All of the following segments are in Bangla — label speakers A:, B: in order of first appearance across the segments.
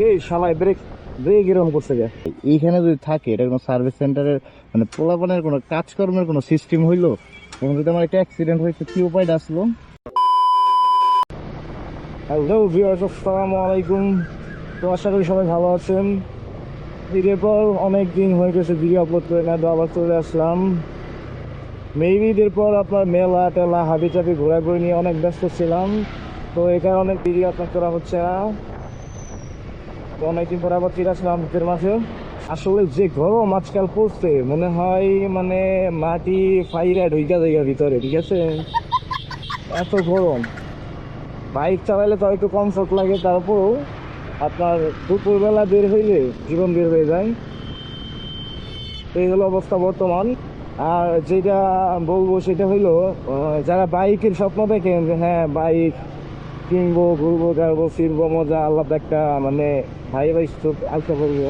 A: কে শালায় ব্রেক ব্রেক এরকম করছে গে। এইখানে যদি থাকে এটা কোনো সার্ভিস সেন্টারের মানে পোলাপানের কোনো কাজকর্মের কোনো সিস্টেম হইল এবং যদি আমার একটা অ্যাক্সিডেন্ট হয়েছে কি উপায়টা আসলো হ্যালো ভিউয়ার্স আসসালামু আলাইকুম তো আশা করি সবাই ভালো আছেন। ঈদের পর অনেক দিন হয়ে গেছে ভিডিও আপলোড করে না তো আবার চলে আসলাম। মেবি ঈদের পর আপনার মেলা টেলা হাবি চাবি ঘোরাঘুরি নিয়ে অনেক ব্যস্ত ছিলাম। তো এই কারণে ভিডিও আপনার করা হচ্ছে না। তো অনেকদিন পর আবার ফিরে আসলাম মাঝে। আসলে যে গরম আজকাল পড়ছে, মনে হয় মানে মাটি ফাইরা ঢুইকা জায়গা ভিতরে, ঠিক আছে? এত গরম। বাইক চালাইলে তো একটু কমফোর্ট লাগে, তারপরও আপনার দুপুরবেলা বের হইলে জীবন বের হয়ে যায়। এই হলো অবস্থা বর্তমান। আর যেটা বলব সেটা হইল যারা বাইকের স্বপ্ন দেখেন যে হ্যাঁ বাইক কিনবো ঘুরবো যাব ফিরবো মজা আলাদা একটা মানে ভাই ভাই চোখ আলসা করব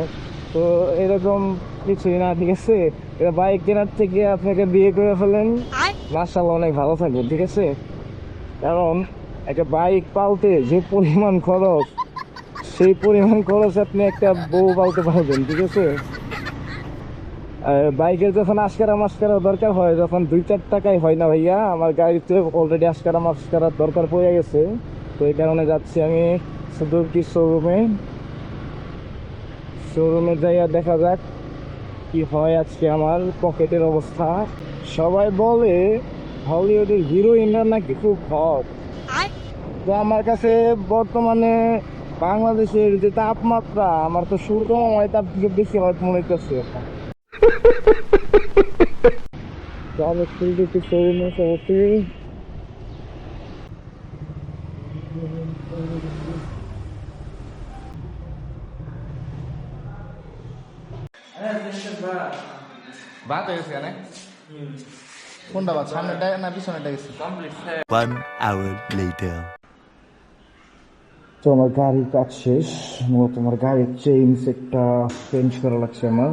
A: তো এরকম কিছুই না ঠিক আছে? এটা বাইক কেনার থেকে আপনাকে বিয়ে করে ফেলেন। মার্শাল্লাহ অনেক ভালো থাকবেন ঠিক আছে? কারণ একটা বাইক পালতে যে পরিমাণ খরচ সেই পরিমাণ খরচ আপনি একটা বউ পালতে পারবেন ঠিক আছে? আর বাইকের যখন আশকারা মাস্কারা দরকার হয় যখন দুই চার টাকায় হয় না ভাইয়া আমার গাড়িতে অলরেডি আশকারা মাস্কারার দরকার পড়ে গেছে। তো এই কারণে যাচ্ছি আমি সুদূরকি শোরুমে শোরুমে যাইয়া দেখা যাক কি হয় আজকে আমার পকেটের অবস্থা। সবাই বলে হলিউডের হিরোইনরা নাকি খুব হট তো আমার কাছে বর্তমানে বাংলাদেশের যে তাপমাত্রা আমার তো সূর্য তাপ থেকে বেশি হট মনে হইতেছে। তো আমি একটু শোরুমে সরাসরি
B: বাদ হয়ে গেছে এখানে কোনটা বাদ সামনেটা না পিছনেটা গেছে।
C: One hour later.
A: তো আমার গাড়ির কাজ শেষ। মূলত আমার গাড়ির চেইন সেটটা চেঞ্জ করা লাগছে আমার।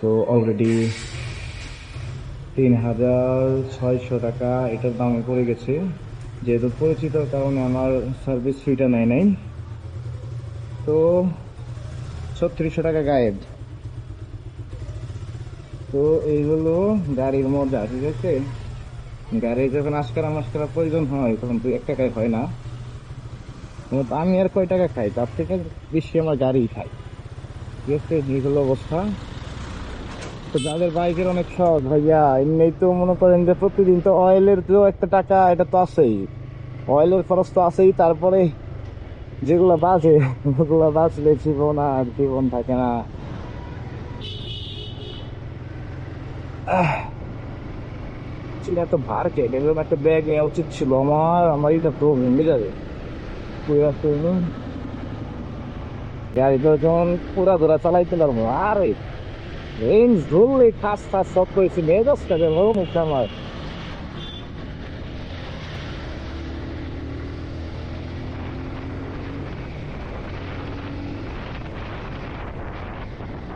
A: তো অলরেডি তিন হাজার ছয়শো টাকা এটার দামে পড়ে গেছে। যেহেতু পরিচিত, কারণে আমার সার্ভিস ফিটা নেয় নাই। তো ছত্রিশশো টাকা গায়েব। তো এই হলো গাড়ির মজা, ঠিক আছে? গাড়ি যখন আশকারা মাস্কারা প্রয়োজন হয়, তখন দুই এক টাকায় হয় না। আমি আর কয় টাকা খাই? তার থেকে বেশি আমার গাড়ি খাই। ঠিক আছে? এই হলো অবস্থা। তো যাদের বাইকের অনেক শখ ভাইয়া। এমনি তো মনে করেন যে প্রতিদিন তো অয়েলের তো একটা টাকা, এটা তো আছেই। অয়েলের খরচ তো আছেই, তারপরে যেগুলো বাজে, ওগুলো বাঁচলে জীবন আর জীবন থাকে না। এত ভার কে এরকম একটা ব্যাগ নেওয়া উচিত ছিল আমার। আমার এটা তো ভেঙে যাবে। গাড়ি তো যখন পুরা ধরা চালাইতে পারব আরে ধরলে খাস খাস সব করেছি মেজাজটাকে ভালো মুখটা আমার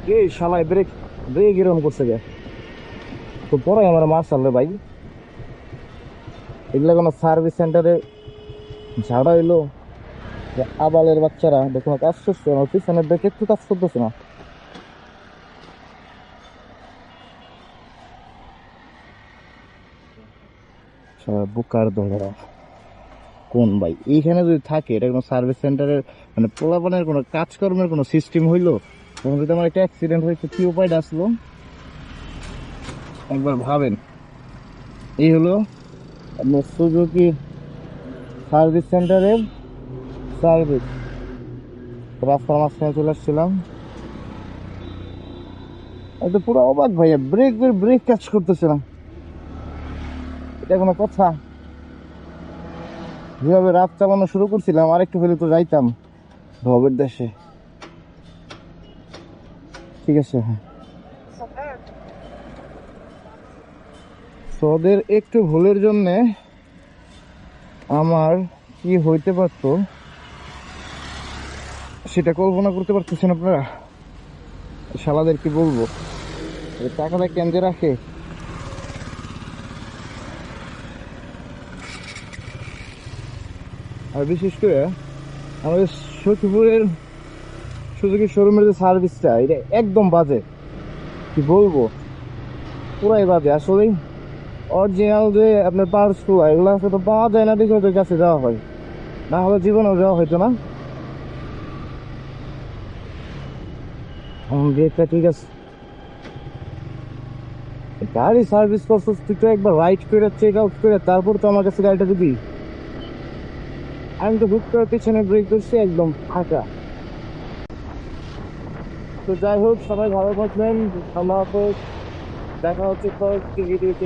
A: কে শালায় ব্রেক ব্রেক এরকম করছে গে তো পরে আমার মার চাললে ভাই এগুলা কোনো সার্ভিস সেন্টারে ঝাড়া যে আবালের বাচ্চারা দেখো কাজ করছে আমার পিছনের দেখে একটু কাজ করতেছে না বুকার ধরা। কোন ভাই? এইখানে যদি থাকে, এটা কোনো সার্ভিস সেন্টারের মানে পোলাপানের কোনো কাজকর্মের কোনো সিস্টেম হইল? তখন যদি আমার একটা অ্যাক্সিডেন্ট হয়েছে, কী উপায়টা আসলো একবার ভাবেন। এই হলো আপনার সুজুকি সার্ভিস সেন্টারের সার্ভিস রাস্তার মাঝখানে চলে আসছিলাম। এটা পুরো অবাক ভাইয়া ব্রেক ব্রেক কাজ করতেছে না। এটা কোনো কথা? যেভাবে রাত চালানো শুরু করছিলাম আর একটু হলে তো যাইতাম ভবের দেশে। ঠিক আছে হ্যাঁ। তো ওদের একটু ভুলের জন্যে আমার কি হইতে পারতো, সেটা কল্পনা করতে পারতেছেন আপনারা? শালাদের কি বলব? টাকাটা কেন্দ্রে রাখে। আর বিশেষ করে আমাদের সখীপুরের সুযোগী শোরুমের যে সার্ভিসটা, এটা একদম বাজে। কি বলব? পুরাই বাজে। আসলেই অরিজিনাল যে আপনার পার্সগুলো এগুলো আসলে তো পাওয়া যায় না দেখে কাছে যাওয়া হয়। না হলে জীবনেও যাওয়া হইতো না। গেটটা ঠিক আছে। গাড়ি সার্ভিস করছিস তুই তো একবার রাইট করে চেক আউট করে, তারপর তো আমার কাছে গাড়িটা দিবি। আমি তো হুট করে পিছনে ব্রেক করছি, একদম ফাঁকা। তো যাই হোক, সবাই ভালো থাকবেন আমরা হাফেজ। দেখা হচ্ছে পরে ভিডিওতে